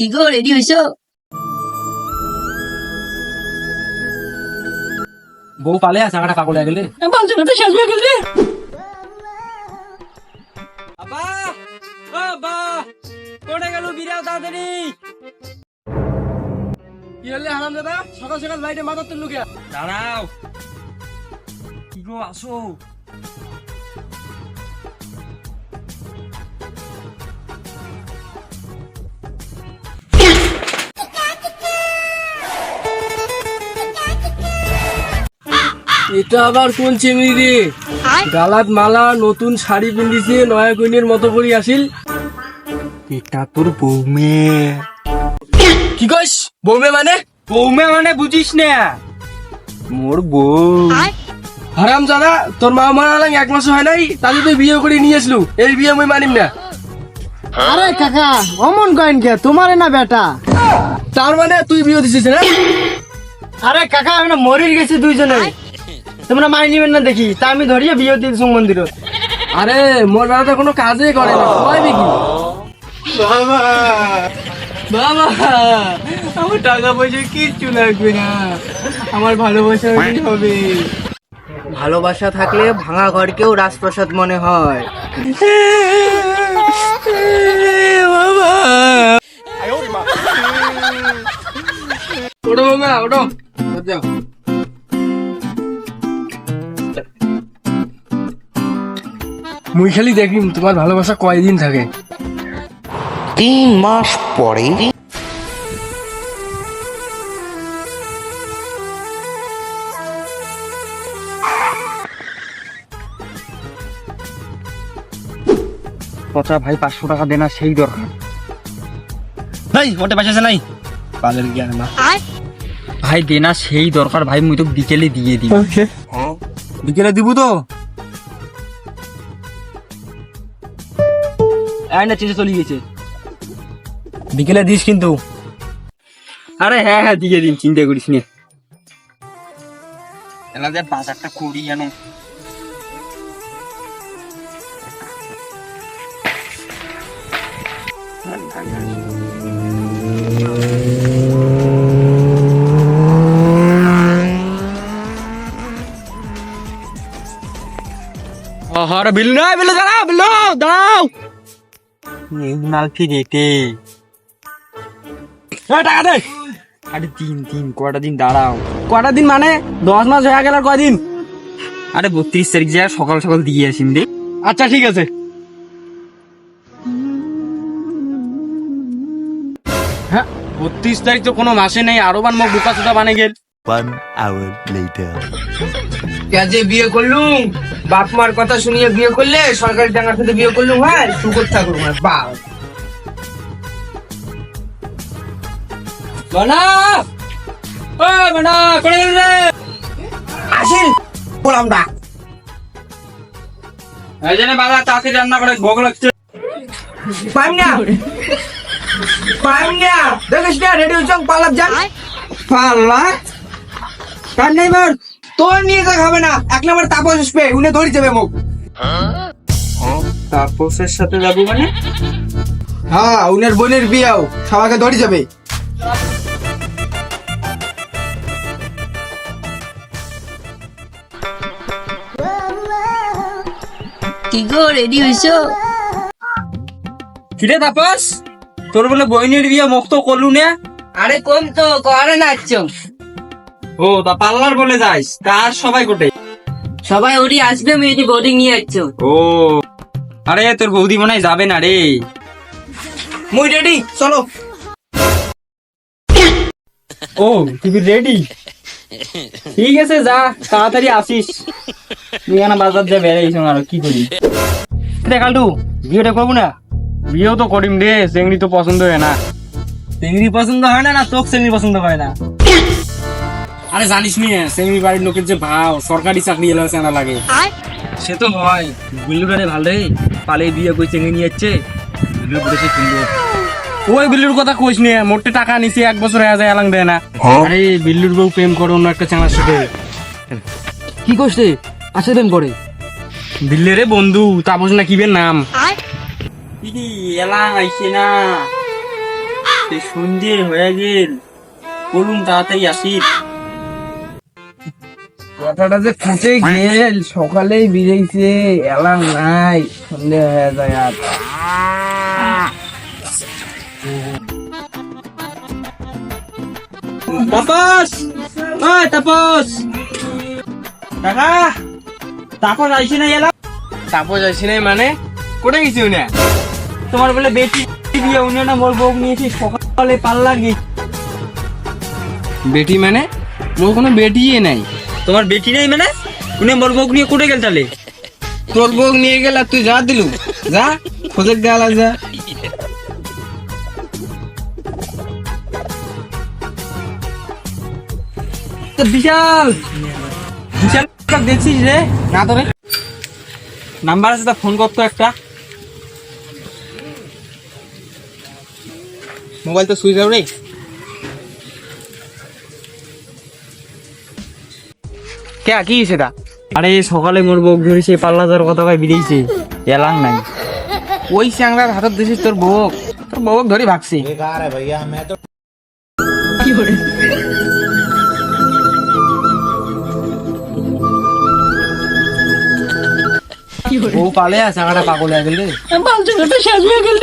কি গো রেডি হইছো বউ পালে আছে চাকাটা কাকড়ে গেলে। বাঞ্চনা তো শেষ হয়ে গেলে। আব্বা ও কোনে গেল বিরাও তাড়াতাড়ি। কি হলে হারাম দাদা? সকাল সকাল লাইটে মাথার তুললু কে দাঁড়াও। কি গো আসো। এটা আবার কোন চেমি রে? গালাত মালা নতুন শাড়ি পিন্ধিছে নয়া কইনের মতো করে আসিল। এটা তোর বৌমে। কি কইস? বৌমে মানে? বৌমে মানে বুঝিস না। মোর বউ। হারাম জানা তোর মা মারা লাগ এক মাস হয় নাই তাহলে তুই বিয়ে করে নিয়ে আসলু। এই বিয়ে মই মানিম না। আরে কাকা অমন কয়েন কে? তোমারে না বেটা। তার মানে তুই বিয়ে দিছিস না? আরে কাকা আমরা মরির গেছি দুইজনে। তোমরা মাই নিবেন না দেখি। তা আমি ধরিয়ে বিয়ে দিয়েছি মন্দির আরে মোর দাদা তো কোনো কাজই করে না কয়বে কি বাবা বাবা আমার টাকা পয়সা কিচ্ছু লাগবে না। আমার ভালোবাসা হলেই হবে। ভালোবাসা থাকলে ভাঙা ঘরকেও রাজপ্রাসাদ মনে হয়। বাবা। ওটো বৌমা ওটো যাও। মুই খালি দেখি তোমার ভালোবাসা কয়দিন থাকে? তিন মাস পরে। কথা ভাই পাঁচশো টাকা দেনা সেই দরকার। নাই ওটে পাশে আছে নাই? পালের জ্ঞান না। ভাই দেনা সেই দরকার ভাই মুই তো বিকেলে দিয়ে দিই বিকেলে দিব তো? এই না চেঁচে চলে গেছে বিকেলে দিস কিন্তু। আরে হ্যাঁ হ্যাঁ দিয়ে দিন চিন্তা করিস নে। এলা যে বাজারটা করি জানো। বিল না বিল দাঁড়াও বিল দাঁড়াও। নাল ফিরেতে টাকা দে। আরে তিন তিন কটা দিন দাঁড়াও। কটা দিন মানে? দশ মাস হয়ে গেল আর কয়দিন আরে বত্রিশ তারিখ যা সকাল সকাল দিয়ে আসিম দে আচ্ছা ঠিক আছে। হ্যাঁ বত্রিশ তারিখ তো কোনো মাসে নেই। আরও বার মুখ বুকা চুটা বানে গেল। One hour later. যে বিয়ে করলুম? বাপ মার কথা শুনিয়ে বিয়ে করলে সরকারি টাকার সাথে বিয়ে করলুম হ্যাঁ শুকর থাকুক না বাপ। বানা ও বানা করে গেল রে! আসিল বললাম ডাক। এই জন্য বাবা তাড়াতাড়ি রান্না করে ভোগ লাগছে পাইম না। পাইম না। দেখিস না রেডিও চং পালাপ যান। পাল্লা কার নেই মার তোর নিয়ে যা খাবে না। এক নম্বর তাপস আসবে উনি ধরি যাবে মুখ। তাপসের সাথে যাব মানে? হ্যাঁ উনার বোনের বিয়েও সবাইকে ধরি যাবে কি গো রেডি হইছো? কিরে তাপস? তোর বলে বইনের বিয়ে মুক্ত করলু না আরে কম তো করে নাচছ? ও তা পার্লার বলে যাইস তার সবাই কোটে? সবাই ওরি আসবে মেয়েটি বোর্ডিং নিয়ে যাচ্ছ। ও আরে তোর বৌদি মনে হয় যাবে না রে। মুই রেডি চলো। ও তুই রেডি ঠিক আছে যা তাড়াতাড়ি আসিস। তুই এখানে বাজার যা বেড়াইছ আর কি করি? রে কালটু বিয়েটা করব না? বিয়েও তো করিম রে চেংড়ি তো পছন্দ হয় না। চেংড়ি পছন্দ হয় না না তোক চেংড়ি পছন্দ হয় না। আরে জানিস নি চেংড়ি বাড়ির লোকের যে ভাও সরকারি চাকরি এলাকা চেনা লাগে। সে তো হয় ভালো রে পালে বিয়ে করে চেঙে নিয়ে যাচ্ছে বিল্লু বলেছে ওই বিল্লুর কথা কইস নি মোটে টাকা নিছে এক বছর হয়ে যায় এলাং দেয় না। আরে বিল্লুর বউ প্রেম করে অন্য একটা চাঙার সাথে। কি করছে আছে প্রেম করে বিল্লেরে বন্ধু তাপস না কিবের নাম। এলাং আইছে না। সন্ধে হয়ে গেল বলুন তাড়াতাড়ি আসিস। কথাটা যে ফুটে গেল সকালেই বেরিয়েছে এলাম নাই সন্ধে হয়ে যায় আর। তাপস! ওই তাপস! কাকা তাপস আইসি না এলা? তাপস আসি নাই মানে? কোথায় গেছি উনি? তোমার বলে বেটি বিয়ে উনি না মোর বউ নিয়েছি সকালে পাল্লা গি বেটি মানে? মোর কোনো বেটিই নাই। তোমার বেটি নেই মানে? উনি মোর বউ নিয়ে কোটে গেল তাহলে? তোর বউ নিয়ে গেল আর তুই যা দিলু। যা খোঁজে গেল যা। তো বিশাল! বিশাল দেখছিস রে? না তোরে নাম্বার আছে তা ফোন করতো একটা। মোবাইল তো সুইচ আউট রে কে কি সেটা আরে সকালে মোর বউ পাল্লা কথা বেরিয়েছে এলাং নাই। ওই স্যাংরার হাতত দিছিস তোর বউ। তোর বউ ধরে ভাগছি। বউ পালে আছে একটা পাগল হয়ে গেল শেষ হয়ে গেল